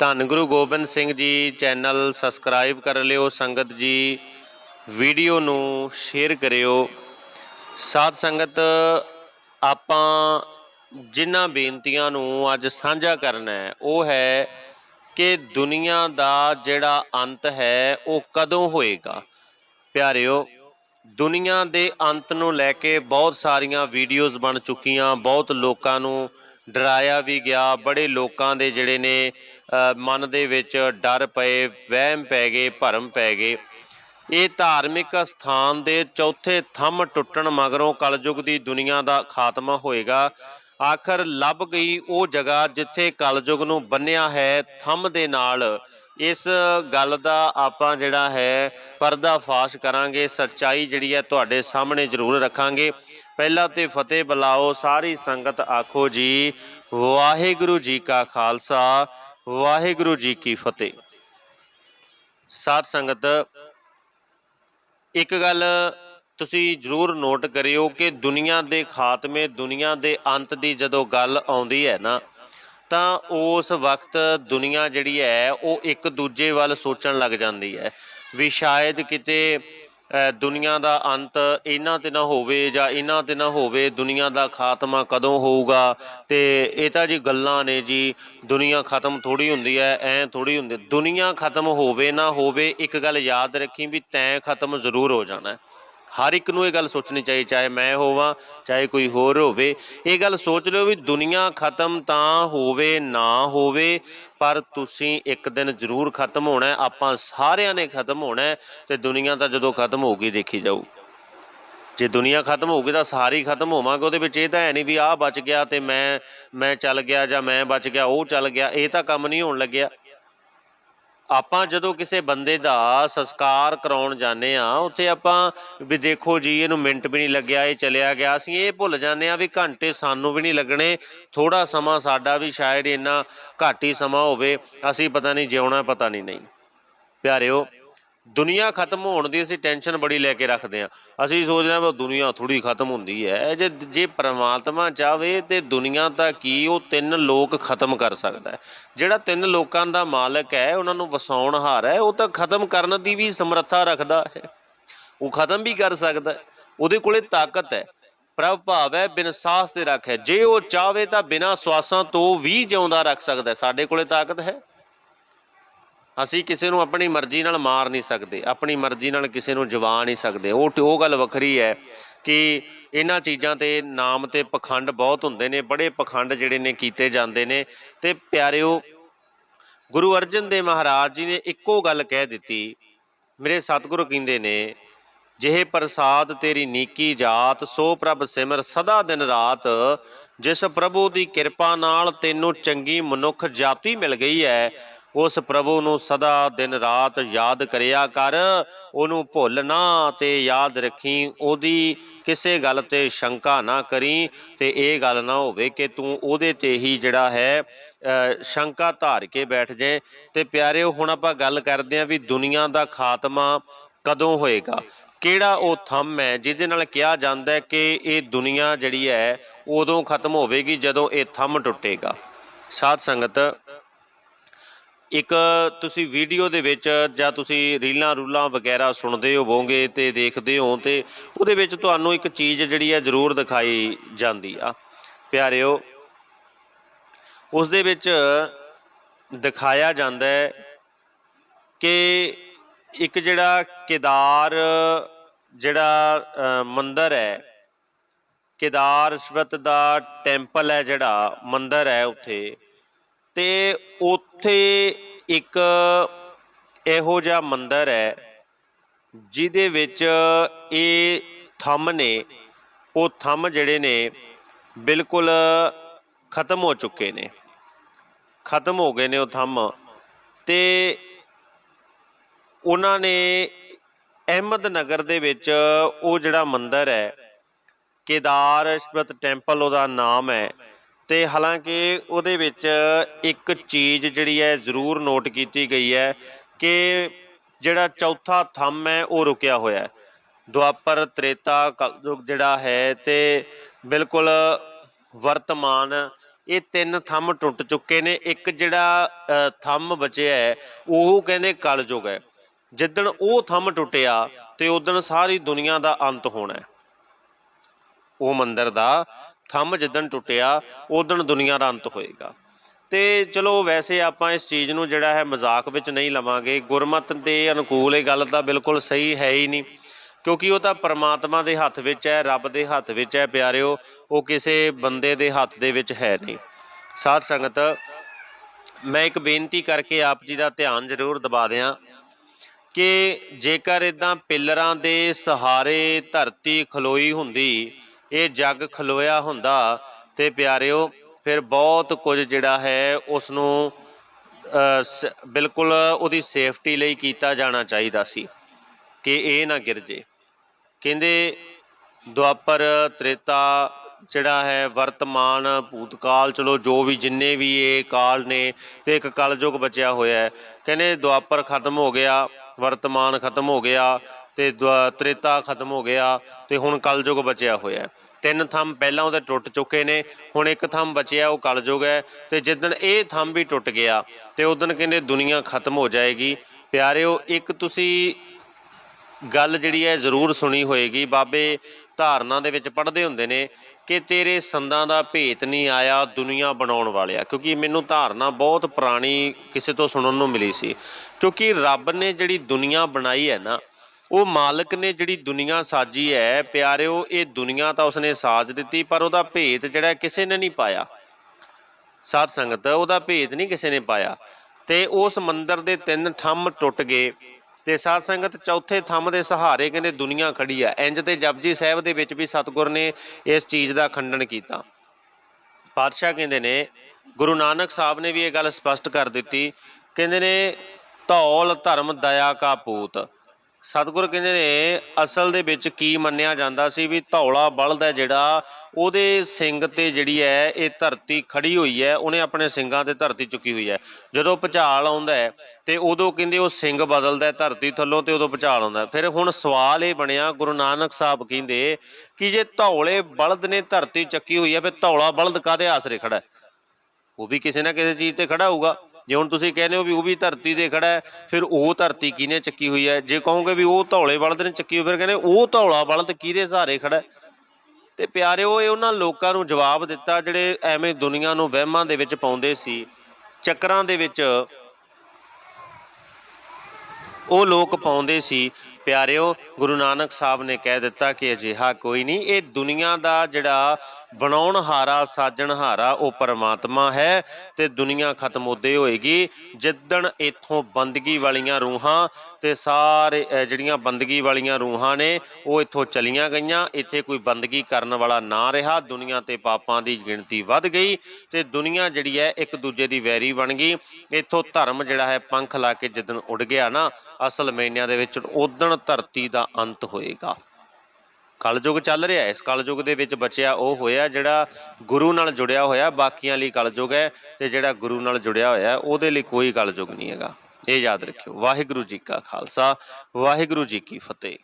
ਧੰਨ Guru Gobind Singh ji channel subscribe ਕਰ ਲਿਓ, ਸੰਗਤ ਜੀ ਵੀਡੀਓ ਨੂੰ ਸ਼ੇਅਰ ਕਰਿਓ। ਸਾਧ ਸੰਗਤ, ਆਪਾਂ ਜਿਨ੍ਹਾਂ ਬੇਨਤੀਆਂ ਨੂੰ ਅੱਜ ਸਾਂਝਾ ਕਰਨਾ ਹੈ, ਉਹ ਹੈ ਕਿ ਦੁਨੀਆ ਦਾ ਜਿਹੜਾ ਅੰਤ ਹੈ, ਉਹ ਕਦੋਂ ਹੋਏਗਾ? ਪਿਆਰਿਓ, ਦੁਨੀਆ ਦੇ ਅੰਤ ਨੂੰ ਲੈ ਕੇ ਬਹੁਤ ਸਾਰੀਆਂ ਵੀਡੀਓਜ਼ ਬਣ ਚੁੱਕੀਆਂ, ਬਹੁਤ ਲੋਕਾਂ ਨੂੰ ਡਰਾਇਆ ਵੀ ਗਿਆ। ਬੜੇ ਲੋਕਾਂ ਦੇ ਜਿਹੜੇ ਨੇ ਮਨ ਦੇ ਵਿੱਚ ਡਰ ਪਏ, ਵਹਿਮ ਪੈ ਗਏ, ਭਰਮ ਪੈ ਗਏ। ਇਹ ਧਾਰਮਿਕ ਸਥਾਨ ਦੇ ਚੌਥੇ ਥੰਮ ਟੁੱਟਣ ਮਗਰੋਂ ਕਲਯੁਗ ਦੀ ਦੁਨੀਆ ਦਾ ਖਾਤਮਾ ਹੋਏਗਾ। ਆਖਰ ਲੱਭ ਗਈ ਉਹ ਜਗ੍ਹਾ ਜਿੱਥੇ ਕਲਯੁਗ ਨੂੰ ਬੰਨਿਆ ਹੈ। ਥੰਮ ਦੇ ਨਾਲ ਇਸ ਗੱਲ ਦਾ ਆਪਾਂ ਜਿਹੜਾ ਹੈ ਪਰਦਾ ਫਾਸ਼ ਕਰਾਂਗੇ। ਸੱਚਾਈ ਜਿਹੜੀ ਹੈ ਤੁਹਾਡੇ ਸਾਹਮਣੇ ਜ਼ਰੂਰ ਰੱਖਾਂਗੇ। ਪਹਿਲਾਂ ਤੇ ਫਤਿਹ ਬੁਲਾਓ, ਸਾਰੀ ਸੰਗਤ ਆਖੋ ਜੀ, ਵਾਹਿਗੁਰੂ ਜੀ ਕਾ ਖਾਲਸਾ, ਵਾਹਿਗੁਰੂ ਜੀ ਕੀ ਫਤਿਹ। ਸਾਧ ਸੰਗਤ, ਇੱਕ ਗੱਲ ਤੁਸੀਂ ਜ਼ਰੂਰ ਨੋਟ ਕਰਿਓ ਕਿ ਦੁਨੀਆ ਦੇ ਖਾਤਮੇ, ਦੁਨੀਆ ਦੇ ਅੰਤ ਦੀ ਜਦੋਂ ਗੱਲ ਆਉਂਦੀ ਹੈ ਨਾ, ਤਾਂ ਉਸ ਵਕਤ ਦੁਨੀਆ ਜਿਹੜੀ ਹੈ, ਉਹ ਇੱਕ ਦੂਜੇ ਵੱਲ ਸੋਚਣ ਲੱਗ ਜਾਂਦੀ ਹੈ। ਵੀ ਸ਼ਾਇਦ ਕਿਤੇ ਦੁਨੀਆ ਦਾ ਅੰਤ ਇਹਨਾਂ ਤੇ ਨਾ ਹੋਵੇ ਜਾਂ ਇਹਨਾਂ ਤੇ ਨਾ ਹੋਵੇ, ਦੁਨੀਆ ਦਾ ਖਾਤਮਾ ਕਦੋਂ ਹੋਊਗਾ? ਤੇ ਇਹ ਤਾਂ ਜੀ ਗੱਲਾਂ ਨੇ ਜੀ, ਦੁਨੀਆ ਖਤਮ ਥੋੜੀ ਹੁੰਦੀ ਹੈ, ਐ ਥੋੜੀ ਹੁੰਦੀ ਦੁਨੀਆ ਖਤਮ ਹੋਵੇ ਨਾ ਹੋਵੇ, ਇੱਕ ਗੱਲ ਯਾਦ ਰੱਖੀ ਵੀ ਤੈਂ ਖਤਮ ਜ਼ਰੂਰ ਹੋ ਜਾਣਾ ਹਰ ਇੱਕ ਨੂੰ ਇਹ ਗੱਲ ਸੋਚਣੀ ਚਾਹੀਦੀ ਚਾਹੇ ਮੈਂ ਹੋਵਾਂ, ਚਾਹੇ ਕੋਈ ਹੋਰ ਹੋਵੇ। ਇਹ ਗੱਲ ਸੋਚ ਲਿਓ ਵੀ ਦੁਨੀਆ ਖਤਮ ਤਾਂ ਹੋਵੇ, ਨਾ ਹੋਵੇ, ਪਰ ਤੁਸੀਂ ਇੱਕ ਦਿਨ ਜ਼ਰੂਰ ਖਤਮ ਹੋਣਾ ਆਪਾਂ ਸਾਰਿਆਂ ਨੇ ਖਤਮ ਹੋਣਾ ਹੈ ਤੇ ਦੁਨੀਆ ਤਾਂ ਜਦੋਂ ਖਤਮ ਹੋਊਗੀ, ਦੇਖੀ ਜਾਊ। ਜੇ ਦੁਨੀਆ ਖਤਮ ਹੋਊਗੀ ਤਾਂ ਸਾਰੀ ਖਤਮ ਹੋਵਾਂਗੇ। ਉਹਦੇ ਵਿੱਚ ਇਹ ਤਾਂ ਹੈ ਨਹੀਂ ਵੀ ਆਹ ਬਚ ਗਿਆ ਤੇ ਮੈਂ ਮੈਂ ਚੱਲ ਗਿਆ ਜਾਂ ਮੈਂ ਬਚ ਗਿਆ, ਉਹ ਚੱਲ ਗਿਆ। ਇਹ ਤਾਂ ਕੰਮ ਨਹੀਂ ਹੋਣ ਲੱਗਿਆ। ਆਪਾਂ ਜਦੋਂ ਕਿਸੇ ਬੰਦੇ ਦਾ ਸੰਸਕਾਰ ਕਰਾਉਣ ਜਾਂਦੇ ਆ ਉੱਥੇ ਆਪਾਂ ਵੀ ਦੇਖੋ ਜੀ, ਇਹਨੂੰ ਮਿੰਟ ਵੀ ਨਹੀਂ ਲੱਗਿਆ, ਇਹ ਚਲਿਆ ਗਿਆ। ਅਸੀਂ ਇਹ ਭੁੱਲ ਜਾਂਦੇ ਆ ਵੀ ਘੰਟੇ ਸਾਨੂੰ ਵੀ ਨਹੀਂ ਲੱਗਣੇ ਥੋੜਾ ਸਮਾਂ ਸਾਡਾ ਵੀ ਸ਼ਾਇਦ ਇੰਨਾ ਘੱਟ ਹੀ ਸਮਾਂ ਹੋਵੇ, ਅਸੀਂ ਪਤਾ ਨਹੀਂ ਜਿਉਣਾ, ਪਤਾ ਨਹੀਂ ਨਹੀਂ। ਪਿਆਰਿਓ ਦੁਨੀਆ ਖਤਮ ਹੋਣ ਦੀ ਅਸੀਂ ਟੈਨਸ਼ਨ ਬੜੀ ਲੈ ਕੇ ਰੱਖਦੇ ਆ ਅਸੀਂ ਸੋਚਦੇ ਆ ਵੀ ਦੁਨੀਆ ਥੋੜੀ ਖਤਮ ਹੁੰਦੀ ਹੈ। ਜੇ ਜੇ ਪ੍ਰਮਾਤਮਾ ਚਾਵੇ ਤੇ ਦੁਨੀਆ ਤਾਂ ਕੀ ਉਹ ਤਿੰਨ ਲੋਕ ਖਤਮ ਕਰ ਸਕਦਾ ਹੈ। ਜਿਹੜਾ ਤਿੰਨ ਲੋਕਾਂ ਦਾ ਮਾਲਕ ਹੈ, ਉਹਨਾਂ ਨੂੰ ਵਸਾਉਣ ਹਾਰ ਹੈ, ਉਹ ਤਾਂ ਖਤਮ ਕਰਨ ਦੀ ਵੀ ਸਮਰੱਥਾ ਰੱਖਦਾ ਹੈ। ਉਹ ਖਤਮ ਵੀ ਕਰ ਸਕਦਾ ਹੈ। ਉਹਦੇ ਕੋਲੇ ਤਾਕਤ ਹੈ। ਪ੍ਰਭ ਭਾਵ ਹੈ, ਬਿਨ ਸਾਹ ਤੇ ਰੱਖੇ ਜੇ ਉਹ ਚਾਵੇ ਤਾਂ ਬਿਨਾਂ ਸਵਾਸਾਂ ਤੋਂ ਵੀ ਜਿਉਂਦਾ ਰੱਖ ਸਕਦਾ ਸਾਡੇ ਕੋਲੇ ਤਾਕਤ ਹੈ। ਅਸੀਂ ਕਿਸੇ ਨੂੰ ਆਪਣੀ ਮਰਜ਼ੀ ਨਾਲ ਮਾਰ ਨਹੀਂ ਸਕਦੇ, ਆਪਣੀ ਮਰਜ਼ੀ ਨਾਲ ਕਿਸੇ ਨੂੰ ਜਵਾ ਨਹੀਂ ਸਕਦੇ। ਉਹ ਉਹ ਗੱਲ ਵੱਖਰੀ ਹੈ ਕਿ ਇਹਨਾਂ ਚੀਜ਼ਾਂ ਤੇ ਨਾਮ ਤੇ ਪਖੰਡ ਬਹੁਤ ਹੁੰਦੇ ਨੇ, ਬੜੇ ਪਖੰਡ ਜਿਹੜੇ ਨੇ ਕੀਤੇ ਜਾਂਦੇ ਨੇ। ਤੇ ਪਿਆਰਿਓ, ਗੁਰੂ ਅਰਜਨ ਦੇਵ ਮਹਾਰਾਜ ਜੀ ਨੇ ਇੱਕੋ ਗੱਲ ਕਹਿ ਦਿੱਤੀ, ਮੇਰੇ ਸਤਿਗੁਰੂ ਕਹਿੰਦੇ ਨੇ, ਜਿਹੇ ਪ੍ਰਸਾਦ ਤੇਰੀ ਨੀਕੀ ਜਾਤ, ਸੋ ਪ੍ਰਭ ਸਿਮਰ ਸਦਾ ਦਿਨ ਰਾਤ। ਜਿਸ ਪ੍ਰਭੂ ਦੀ ਕਿਰਪਾ ਨਾਲ ਤੈਨੂੰ ਚੰਗੀ ਮਨੁੱਖ ਜਾਤੀ ਮਿਲ ਗਈ ਹੈ ਉਸ ਪ੍ਰਭੂ ਨੂੰ ਸਦਾ ਦਿਨ ਰਾਤ ਯਾਦ ਕਰਿਆ ਕਰ, ਉਹਨੂੰ ਭੁੱਲ ਨਾ ਤੇ ਯਾਦ ਰੱਖੀ, ਉਹਦੀ ਕਿਸੇ ਗੱਲ ਤੇ ਸ਼ੰਕਾ ਨਾ ਕਰੀ ਤੇ ਇਹ ਗੱਲ ਨਾ ਹੋਵੇ ਕਿ ਤੂੰ ਉਹਦੇ ਤੇ ਹੀ ਜਿਹੜਾ ਹੈ ਸ਼ੰਕਾ ਧਾਰ ਕੇ ਬੈਠ ਜਾਏ। ਤੇ ਪਿਆਰਿਓ, ਹੁਣ ਆਪਾਂ ਗੱਲ ਕਰਦੇ ਆਂ ਵੀ ਦੁਨੀਆ ਦਾ ਖਾਤਮਾ ਕਦੋਂ ਹੋਏਗਾ? ਕਿਹੜਾ ਉਹ ਥੰਮ ਹੈ ਜਿਹਦੇ ਨਾਲ ਕਿਹਾ ਜਾਂਦਾ ਹੈ ਕਿ ਇਹ ਦੁਨੀਆ ਜਿਹੜੀ ਹੈ, ਉਦੋਂ ਖਤਮ ਹੋਵੇਗੀ ਜਦੋਂ ਇਹ ਥੰਮ ਟੁੱਟੇਗਾ? ਸਾਧ ਸੰਗਤ ਇੱਕ ਤੁਸੀਂ ਵੀਡੀਓ ਦੇ ਵਿੱਚ ਜਾਂ ਤੁਸੀਂ ਰੀਲਾਂ ਰੂਲਾਂ ਵਗੈਰਾ ਸੁਣਦੇ ਹੋਵੋਗੇ ਤੇ ਦੇਖਦੇ ਹੋ ਤੇ ਉਹਦੇ ਵਿੱਚ ਤੁਹਾਨੂੰ ਇੱਕ ਚੀਜ਼ ਜਿਹੜੀ ਹੈ ਜ਼ਰੂਰ ਦਿਖਾਈ ਜਾਂਦੀ ਆ। ਪਿਆਰਿਓ ਉਸ ਦੇ ਵਿੱਚ ਦਿਖਾਇਆ ਜਾਂਦਾ ਹੈ ਕਿ ਇੱਕ ਜਿਹੜਾ ਕੇਦਾਰ, ਜਿਹੜਾ ਮੰਦਰ ਹੈ, ਕੇਦਾਰਸ਼ਵਤ ਦਾ ਟੈਂਪਲ ਹੈ ਜਿਹੜਾ, ਮੰਦਰ ਹੈ ਉੱਥੇ। ਤੇ ਉੱਥੇ ਇੱਕ ਇਹੋ ਜਿਹਾ ਮੰਦਿਰ ਹੈ, ਜਿਹਦੇ ਵਿੱਚ ਇਹ ਥੰਮ ਨੇ, ਉਹ ਥੰਮ ਜਿਹੜੇ ਨੇ ਬਿਲਕੁਲ ਖਤਮ ਹੋ ਚੁੱਕੇ ਨੇ। ਖਤਮ ਹੋ ਗਏ ਨੇ ਉਹ ਥੰਮ। ਤੇ ਉਹਨਾਂ ਨੇ ਅਹਿਮਦ ਨਗਰ ਦੇ ਵਿੱਚ ਉਹ ਜਿਹੜਾ ਮੰਦਿਰ ਹੈ ਕੇਦਾਰ ਕੇਦਾਰਸ਼ਵਤ ਟੈਂਪਲ ਉਹਦਾ ਨਾਮ ਹੈ। ਤੇ ਹਾਲਾਂਕਿ ਉਹਦੇ ਵਿੱਚ ਇੱਕ ਚੀਜ਼ ਜਿਹੜੀ ਹੈ ਜ਼ਰੂਰ ਨੋਟ ਕੀਤੀ ਗਈ ਹੈ ਕਿ ਜਿਹੜਾ ਚੌਥਾ ਥੰਮ ਹੈ ਉਹ ਰੁਕਿਆ ਹੋਇਆ ਹੈ। ਦੁਆਪਰ ਤ੍ਰੇਤਾ ਕਲਯੁਗ ਜਿਹੜਾ ਹੈ ਤੇ ਬਿਲਕੁਲ ਵਰਤਮਾਨ ਇਹ ਤਿੰਨ ਥੰਮ ਟੁੱਟ ਚੁੱਕੇ ਨੇ। ਇੱਕ ਜਿਹੜਾ ਅ, ਥੰਮ ਬਚਿਆ ਹੈ ਉਹ ਕਹਿੰਦੇ ਕਲਯੁਗ ਹੈ। ਜਿੱਦਣ ਉਹ ਥੰਮ ਟੁੱਟਿਆ ਤੇ ਉਦਣ ਸਾਰੀ ਦੁਨੀਆ ਦਾ ਅੰਤ ਹੋਣਾ ਹੈ। ਉਹ ਮੰਦਰ ਦਾ ਥੰਮ ਜਿੱਦਣ ਟੁੱਟਿਆ ਉਦਣ ਦੁਨੀਆ ਦਾ ਅੰਤ ਹੋਏਗਾ। ਤੇ ਚਲੋ ਵੈਸੇ ਆਪਾਂ ਇਸ ਚੀਜ਼ ਨੂੰ ਜਿਹੜਾ ਹੈ ਮਜ਼ਾਕ ਵਿੱਚ ਨਹੀਂ ਲਵਾਂਗੇ। ਗੁਰਮਤ ਦੇ ਅਨੁਕੂਲ ਇਹ ਗੱਲ ਤਾਂ ਬਿਲਕੁਲ ਸਹੀ ਹੈ ਹੀ ਨਹੀਂ। ਕਿਉਂਕਿ ਉਹ ਤਾਂ ਪਰਮਾਤਮਾ ਦੇ ਹੱਥ ਵਿੱਚ ਹੈ, ਰੱਬ ਦੇ ਹੱਥ ਵਿੱਚ ਹੈ, ਪਿਆਰਿਓ, ਉਹ ਕਿਸੇ ਬੰਦੇ ਦੇ ਹੱਥ ਦੇ ਵਿੱਚ ਹੈ ਨਹੀਂ। ਸਾਧ ਸੰਗਤ, ਮੈਂ ਇੱਕ ਬੇਨਤੀ ਕਰਕੇ ਆਪ ਜੀ ਦਾ ਧਿਆਨ ਜ਼ਰੂਰ ਦਬਾ ਦਿਆਂ ਕਿ ਜੇਕਰ ਇਦਾਂ ਪਿੱਲਰਾਂ ਦੇ ਸਹਾਰੇ ਧਰਤੀ ਖਲੋਈ ਹੁੰਦੀ ਇਹ ਜੱਗ ਖਲੋਇਆ ਹੁੰਦਾ ਤੇ ਪਿਆਰਿਓ, ਫਿਰ ਬਹੁਤ ਕੁਝ ਜਿਹੜਾ ਹੈ ਉਸ ਨੂੰ ਬਿਲਕੁਲ ਉਹਦੀ ਸੇਫਟੀ ਲਈ ਕੀਤਾ ਜਾਣਾ ਚਾਹੀਦਾ ਸੀ ਕਿ ਇਹ ਨਾ ਗਿਰ ਜੇ। ਕਹਿੰਦੇ ਦੁਆਪਰ ਤ੍ਰੇਤਾ ਜਿਹੜਾ ਹੈ ਵਰਤਮਾਨ ਭੂਤਕਾਲ, ਚਲੋ ਜੋ ਵੀ ਜਿੰਨੇ ਵੀ ਇਹ ਕਾਲ ਨੇ ਤੇ ਇੱਕ ਕਲਯੁਗ ਬਚਿਆ ਹੋਇਆ ਹੈ। ਕਹਿੰਦੇ ਦੁਆਪਰ ਖਤਮ ਹੋ ਗਿਆ, ਵਰਤਮਾਨ ਖਤਮ ਹੋ ਗਿਆ ਤੇ ਦੁਆ- ਤ੍ਰੇਤਾ ਖਤਮ ਹੋ ਗਿਆ ਤੇ ਹੁਣ ਕਲਯੁਗ ਬਚਿਆ ਹੋਇਆ ਤਿੰਨ ਥੰਮ ਪਹਿਲਾਂ ਉਹਦੇ ਟੁੱਟ ਚੁੱਕੇ ਨੇ, ਹੁਣ ਇੱਕ ਥੰਮ ਬਚਿਆ, ਉਹ ਕਲਯੁਗ ਹੈ ਤੇ ਜਿੱਦਣ ਇਹ ਥੰਮ ਵੀ ਟੁੱਟ ਗਿਆ ਤੇ ਉਦੋਂ ਕਹਿੰਦੇ ਦੁਨੀਆ ਖਤਮ ਹੋ ਜਾਏਗੀ। ਪਿਆਰਿਓ, ਇੱਕ ਤੁਸੀਂ ਗੱਲ ਜਿਹੜੀ ਹੈ ਜ਼ਰੂਰ ਸੁਣੀ ਹੋਏਗੀ। ਬਾਬੇ ਧਾਰਨਾ ਦੇ ਵਿੱਚ ਪੜ੍ਹਦੇ ਹੁੰਦੇ ਨੇ ਕਿ ਤੇਰੇ ਸੰਦਾਂ ਦਾ ਭੇਤ ਨਹੀਂ ਆਇਆ ਦੁਨੀਆ ਬਣਾਉਣ ਵਾਲਿਆ, ਕਿਉਂਕਿ ਮੈਨੂੰ ਧਾਰਨਾ ਬਹੁਤ ਪੁਰਾਣੀ ਕਿਸੇ ਤੋਂ ਸੁਣਨ ਨੂੰ ਮਿਲੀ ਸੀ। ਕਿਉਂਕਿ ਰੱਬ ਨੇ ਜਿਹੜੀ ਦੁਨੀਆ ਬਣਾਈ ਹੈ ਨਾ ਉਹ ਮਾਲਕ ਨੇ ਜਿਹੜੀ ਦੁਨੀਆ ਸਾਜੀ ਹੈ, ਪਿਆਰਿਓ, ਇਹ ਦੁਨੀਆ ਤਾਂ ਉਸਨੇ ਸਾਜ ਦਿੱਤੀ, ਪਰ ਉਹਦਾ ਭੇਤ ਜਿਹੜਾ ਕਿਸੇ ਨੇ ਨਹੀਂ ਪਾਇਆ। ਸਾਧ ਸੰਗਤ, ਉਹਦਾ ਭੇਦ ਨਹੀਂ ਕਿਸੇ ਨੇ ਪਾਇਆ। ਤੇ ਉਸ ਮੰਦਰ ਦੇ ਤਿੰਨ ਥੰਮ ਟੁੱਟ ਗਏ। ਤੇ ਸਾਧ ਸੰਗਤ, ਚੌਥੇ ਥੰਮ ਦੇ ਸਹਾਰੇ ਕਹਿੰਦੇ ਦੁਨੀਆ ਖੜੀ ਆ। ਇੰਜ ਤੇ ਜਪਜੀ ਸਾਹਿਬ ਦੇ ਵਿੱਚ ਵੀ ਸਤਿਗੁਰ ਨੇ ਇਸ ਚੀਜ਼ ਦਾ ਖੰਡਨ ਕੀਤਾ। ਪਾਤਸ਼ਾਹ ਕਹਿੰਦੇ ਨੇ, ਗੁਰੂ ਨਾਨਕ ਸਾਹਿਬ ਨੇ ਵੀ ਇਹ ਗੱਲ ਸਪਸ਼ਟ ਕਰ ਦਿੱਤੀ। ਕਹਿੰਦੇ ਨੇ, ਧੌਲ ਧਰਮ ਦਇਆ ਕਾ ਪੂਤ। ਸਤਿਗੁਰ ਕਹਿੰਦੇ ਨੇ, ਅਸਲ ਦੇ ਵਿੱਚ ਕੀ ਮੰਨਿਆ ਜਾਂਦਾ ਸੀ ਵੀ ਧੌਲਾ ਬਲਦ ਹੈ ਜਿਹੜਾ, ਉਹਦੇ ਸਿੰਘ ਤੇ ਜਿਹੜੀ ਹੈ, ਇਹ ਧਰਤੀ ਖੜੀ ਹੋਈ ਹੈ, ਉਹਨੇ ਆਪਣੇ ਸਿੰਘਾਂ ਤੇ ਧਰਤੀ ਚੁੱਕੀ ਹੋਈ ਹੈ। ਜਦੋਂ ਭੁਚਾਲ ਆਉਂਦਾ ਹੈ, ਤੇ ਉਦੋਂ ਕਹਿੰਦੇ ਉਹ ਸਿੰਘ ਬਦਲਦਾ ਧਰਤੀ ਥੱਲੋਂ ਤੇ ਉਦੋਂ ਭੁਚਾਲ ਆਉਂਦਾ ਫਿਰ ਹੁਣ ਸਵਾਲ ਇਹ ਬਣਿਆ, ਗੁਰੂ ਨਾਨਕ ਸਾਹਿਬ ਕਹਿੰਦੇ ਕਿ ਜੇ ਧੌਲੇ ਬਲਦ ਨੇ ਧਰਤੀ ਚੱਕੀ ਹੋਈ ਹੈ, ਫਿਰ ਧੌਲਾ ਬਲਦ ਕਾਦੇ ਆਸਰੇ ਖੜਾ ਉਹ ਵੀ ਕਿਸੇ ਨਾ ਕਿਸੇ ਚੀਜ਼ ਤੇ ਖੜਾ ਹੋਊਗਾ। ਜੇ ਹੁਣ ਤੁਸੀਂ ਕਹਿੰਦੇ ਹੋ ਵੀ ਉਹ ਵੀ ਧਰਤੀ ਤੇ ਖੜਾ ਹੈ, ਫਿਰ ਉਹ ਧਰਤੀ ਕਿਹਨੇ ਚੱਕੀ ਹੋਈ ਹੈ? ਜੇ ਕਹੋਗੇ ਵੀ ਉਹ ਧੌਲੇ ਬਲਦ ਨੇ ਚੱਕੀ ਹੋਈ, ਫਿਰ ਕਹਿੰਦੇ ਉਹ ਧੌਲਾ ਬਲਦ ਕਿਹਦੇ ਸਹਾਰੇ ਖੜਾ ਹੈ? ਤੇ ਪਿਆਰਿਓ, ਇਹ ਉਹਨਾਂ ਲੋਕਾਂ ਨੂੰ ਜਵਾਬ ਦਿੱਤਾ ਜਿਹੜੇ ਐਵੇਂ ਦੁਨੀਆ ਨੂੰ ਵਹਿਮਾਂ ਦੇ ਵਿੱਚ ਪਾਉਂਦੇ ਸੀ, ਚੱਕਰਾਂ ਦੇ ਵਿੱਚ ਉਹ ਲੋਕ ਪਾਉਂਦੇ ਸੀ। ਪਿਆਰਿਓ, ਗੁਰੂ ਨਾਨਕ ਸਾਹਿਬ ਨੇ ਕਹਿ ਦਿੱਤਾ ਕਿ ਅਜਿਹਾ ਕੋਈ ਨਹੀਂ, ਇਹ ਦੁਨੀਆ ਦਾ ਜਿਹੜਾ ਬਣਾਉਣ ਹਾਰਾ, ਸਾਜਣ ਹਾਰਾ, ਉਹ ਪਰਮਾਤਮਾ ਹੈ ਤੇ ਦੁਨੀਆ ਖਤਮ ਉਦੇ ਹੋਏਗੀ। ਜਿੱਦਣ ਇਥੋਂ ਬੰਦਗੀ ਵਾਲੀਆਂ ਰੂਹਾਂ ਤੇ ਸਾਰੇ ਜਿਹੜੀਆਂ ਬੰਦਗੀ ਵਾਲੀਆਂ ਰੂਹਾਂ ਨੇ, ਉਹ ਇੱਥੋਂ ਚਲੀਆਂ ਗਈਆਂ। ਇੱਥੇ ਕੋਈ ਬੰਦਗੀ ਕਰਨ ਵਾਲਾ ਨਾ ਰਿਹਾ। ਦੁਨੀਆ ਤੇ ਪਾਪਾਂ ਦੀ ਗਿਣਤੀ ਵੱਧ ਗਈ ਤੇ ਦੁਨੀਆ ਜਿਹੜੀ ਹੈ ਇੱਕ ਦੂਜੇ ਦੀ ਵੈਰੀ ਬਣ ਗਈ। ਇੱਥੋਂ ਧਰਮ ਜਿਹੜਾ ਹੈ, ਪੰਖ ਲਾ ਕੇ ਜਿੱਦਣ ਉੱਡ ਗਿਆ ਨਾ, ਅਸਲ ਮੈਨਿਆਂ ਦੇ ਵਿੱਚ ਉਦਣ ਧਰਤੀ ਦਾ ਅੰਤ ਹੋਏਗਾ। ਕਲਯੁਗ ਚੱਲ ਰਿਹਾ ਹੈ। ਇਸ ਕਲਯੁਗ ਦੇ ਵਿੱਚ ਬਚਿਆ ਉਹ ਹੋਇਆ ਜਿਹੜਾ ਗੁਰੂ ਨਾਲ ਜੁੜਿਆ ਹੋਇਆ, ਬਾਕੀਆਂ ਲਈ ਕਲਯੁਗ ਹੈ ਤੇ ਜਿਹੜਾ ਗੁਰੂ ਨਾਲ ਜੁੜਿਆ ਹੋਇਆ ਉਹਦੇ ਲਈ ਕੋਈ ਕਲਯੁਗ ਨਹੀਂ ਹੈਗਾ। ਇਹ ਯਾਦ ਰੱਖਿਓ। ਵਾਹਿਗੁਰੂ ਜੀ ਕਾ ਖਾਲਸਾ, ਵਾਹਿਗੁਰੂ ਜੀ ਕੀ ਫਤਿਹ।